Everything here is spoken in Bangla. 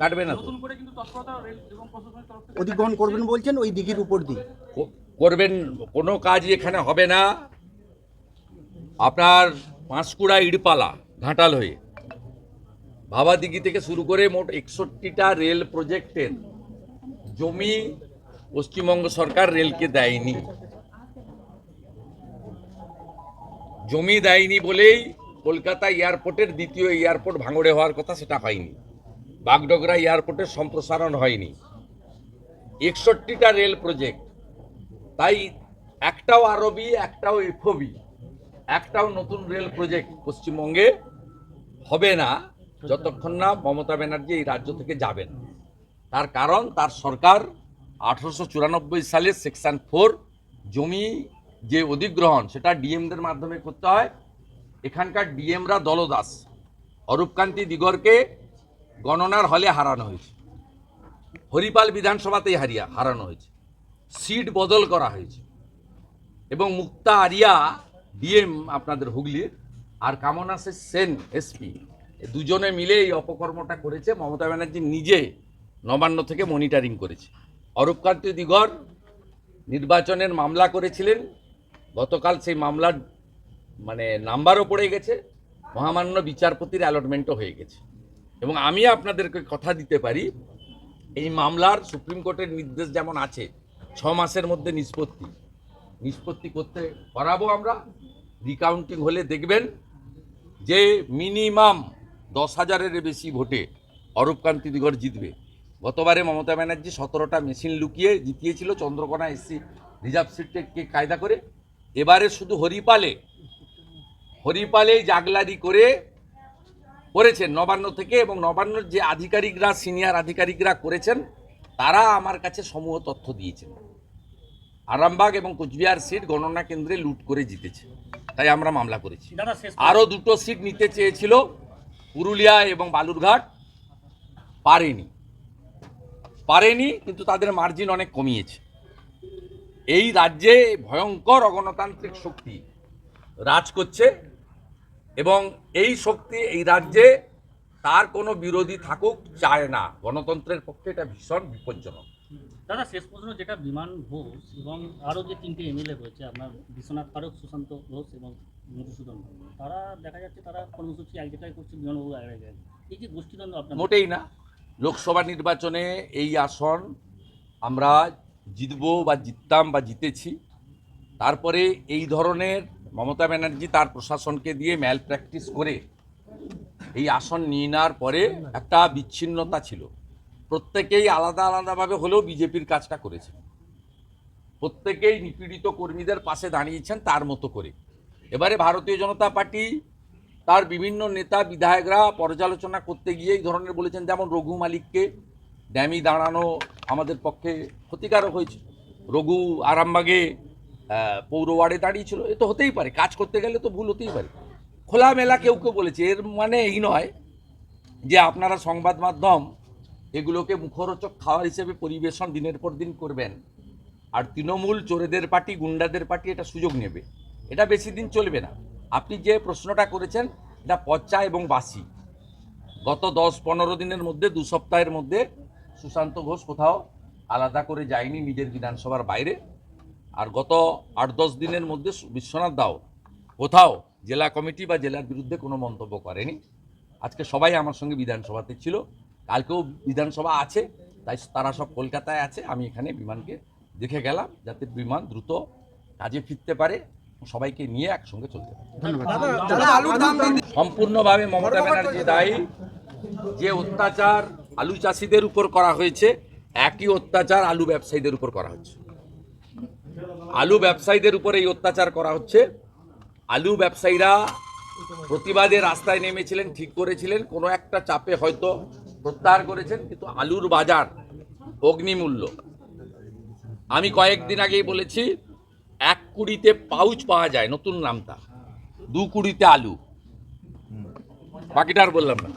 কাটবে না তো। নতুন করে কিন্তু তৎপরতা রেল এবং প্রশাসনের তরফ অধিগ্রহণ করবেন বলছেন ওই দিঘির উপর দিয়ে। করবেন কোনো কাজই এখানে হবে না। আপনার পাঁশকুড়া ইড়পালা ঘাটাল হয়ে। ভাবাদিঘি থেকে শুরু করে মোট একষট্টিটা রেল প্রজেক্টের জমি পশ্চিমবঙ্গ সরকার রেলকে দেয়নি। জমি দেয়নি বলেই কলকাতা এয়ারপোর্টের দ্বিতীয় এয়ারপোর্ট ভাঙড়ে হওয়ার কথা সেটা হয়নি। বাগডোগরা এয়ারপোর্টের সম্প্রসারণ হয়নি। একষট্টিটা রেল প্রজেক্ট। তাই একটাও আরবি একটাও এফবি একটাও নতুন রেল প্রজেক্ট পশ্চিমবঙ্গে হবে না যতক্ষণ না মমতা ব্যানার্জি এই রাজ্য থেকে যাবেন। তার কারণ, তার সরকার আঠারোশো চুরানব্বই সালে সেকশন ফোর জমি যে অধিগ্রহণ, সেটা ডিএমদের মাধ্যমে করতে হয়। এখানকার ডিএমরা দলদাস। অরূপকান্তি দিগরকে গণনার হলে হারানো হয়েছে। হরিপাল বিধানসভাতেই হারিয়া হারানো হয়েছে। সিট বদল করা হয়েছে। এবং মুক্তা আরিয়া ডিএম আপনাদের হুগলির আর কামনা সে সেন, এসপি। দুজনে মিলে এই অপকর্মটা করেছে। মমতা ব্যানার্জি নিজে নবান্ন থেকে মনিটারিং করেছে। অরূপকান্তি দিগর নির্বাচনের মামলা করেছিলেন। গতকাল সেই মামলার মানে নাম্বারও পড়ে গেছে, মহামান্য বিচারপতির অ্যালটমেন্টও হয়ে গেছে। এবং আমি আপনাদেরকে কথা দিতে পারি, এই মামলার সুপ্রিম কোর্টের নির্দেশ যেমন আছে, ছ মাসের মধ্যে নিষ্পত্তি। নিষ্পত্তি করতে করাবো আমরা রিকাউন্টিং হলে দেখবেন যে মিনিমাম দশ হাজারের বেশি ভোটে অরূপকান্তি দিগর জিতবে। গতবারে মমতা ব্যানার্জি সতেরোটা মেশিন লুকিয়ে জিতিয়েছিল, চন্দ্রকোনা এসসি রিজার্ভ সিটকে কায়দা করে। এবারে শুধু হরিপালে হরিপালে জাগলারি করে করেছেন নবান্ন থেকে এবং নবান্নর যে আধিকারিকরা সিনিয়র আধিকারিকরা করেছেন তারা আমার কাছে সমূহ তথ্য দিয়েছেন। আরামবাগ এবং কোচবিহার সিট গণনা কেন্দ্রে লুট করে জিতেছে তাই আমরা মামলা করেছি। আরও দুটো সিট নিতে চেয়েছিল পুরুলিয়া এবং বালুরঘাট পারেনি। পারেনি কিন্তু তাদের মার্জিন অনেক কমিয়েছে। এই রাজ্যে ভয়ঙ্কর অগণতান্ত্রিক শক্তি রাজ করছে এবং এই শক্তি এই রাজ্যে তার কোনো বিরোধী থাকুক চায় না। গণতন্ত্রের পক্ষে এটা ভীষণ বিপজ্জনক। দাদা শেষ পর্যন্ত যেটা বিমান ঘোষ এবং আরও যে তিনটে এমএলএ রয়েছে আপনার বিশ্বনাথ ফারুক সুশান্ত ঘোষ এবং মধুসূদন তারা দেখা যাচ্ছে তারা কর্মসূচি এক জায়গায় করছে বিমানবাবু এক জায়গায় এই যে গোষ্ঠীদ্বন্দ্ব আপনার মোটেই না। লোকসভা নির্বাচনে এই আসন আমরা জিতবো বা জিততাম বা জিতেছি। তারপরে এই ধরনের মমতা ব্যানার্জি তার প্রশাসনকে দিয়ে ম্যাল প্র্যাকটিস করে এই আসন নিয়ে নেওয়ার পরে একটা বিচ্ছিন্নতা ছিল। প্রত্যেকেই আলাদা আলাদাভাবে হলেও বিজেপির কাজটা করেছে। প্রত্যেকেই নিপীড়িত কর্মীদের পাশে দাঁড়িয়েছেন তার মতো করে। এবারে ভারতীয় জনতা পার্টি তার বিভিন্ন নেতা বিধায়করা পর্যালোচনা করতে গিয়ে এই ধরনের বলেছেন, যেমন রঘু মালিককে ড্যামি দাঁড়ানো আমাদের পক্ষে ক্ষতিকারক হয়েছে। রঘু আরামবাগে পৌর ওয়ার্ডে দাঁড়িয়েছিল এ তো হতেই পারে, কাজ করতে গেলে তো ভুল হতেই পারে। খোলামেলা কেউ কেউ বলেছে, এর মানে এই নয় যে আপনারা সংবাদ মাধ্যম এগুলোকে মুখরোচক খাওয়ার হিসেবে পরিবেশন দিনের পর দিন করবেন, আর তৃণমূল চোরেদের পার্টি, গুন্ডাদের পার্টি এটা সুযোগ নেবে। এটা বেশি দিন চলবে না। আপনি যে প্রশ্নটা করেছেন, এটা পচা এবং বাসি। গত দশ পনেরো দিনের মধ্যে, দু সপ্তাহের মধ্যে সুশান্ত ঘোষ কোথাও আলাদা করে যায়নি নিজের বিধানসভার বাইরে। আর গত আট দশ দিনের মধ্যে সু- বিশ্বনাথ দাও কোথাও জেলা কমিটি বা জেলার বিরুদ্ধে কোনো মন্তব্য করেনি। আজকে সবাই আমার সঙ্গে বিধানসভাতে ছিল। কালকেও বিধানসভা আছে তাই তারা সব কলকাতায় আছে। আমি এখানে বিমানকে দেখে গেলাম যাতে বিমান দ্রুত কাজে ফিরতে পারে। সবাইকে নিয়ে একসঙ্গে চলতে পারে। সম্পূর্ণভাবে মমতা ব্যানার্জি দায়ী। যে অত্যাচার আলু চাষিদের উপর করা হয়েছে একই অত্যাচার আলু ব্যবসায়ীদের উপর করা হচ্ছে। আলু ব্যবসায়ীদের উপরে এই অত্যাচার করা হচ্ছে। আলু ব্যবসায়ীরা প্রতিবাদে রাস্তায় নেমেছিলেন, ঠিক করেছিলেন। কোনো একটা চাপে হয়তো প্রত্যাহার করেছেন, কিন্তু আলুর বাজার অগ্নিমূল্য। আমি কয়েকদিন আগেই বলেছি, এক কুড়িতে পাউচ পাওয়া যায়, নতুন নামটা। দু কুড়িতে আলু। বাকিটা আর বললাম না।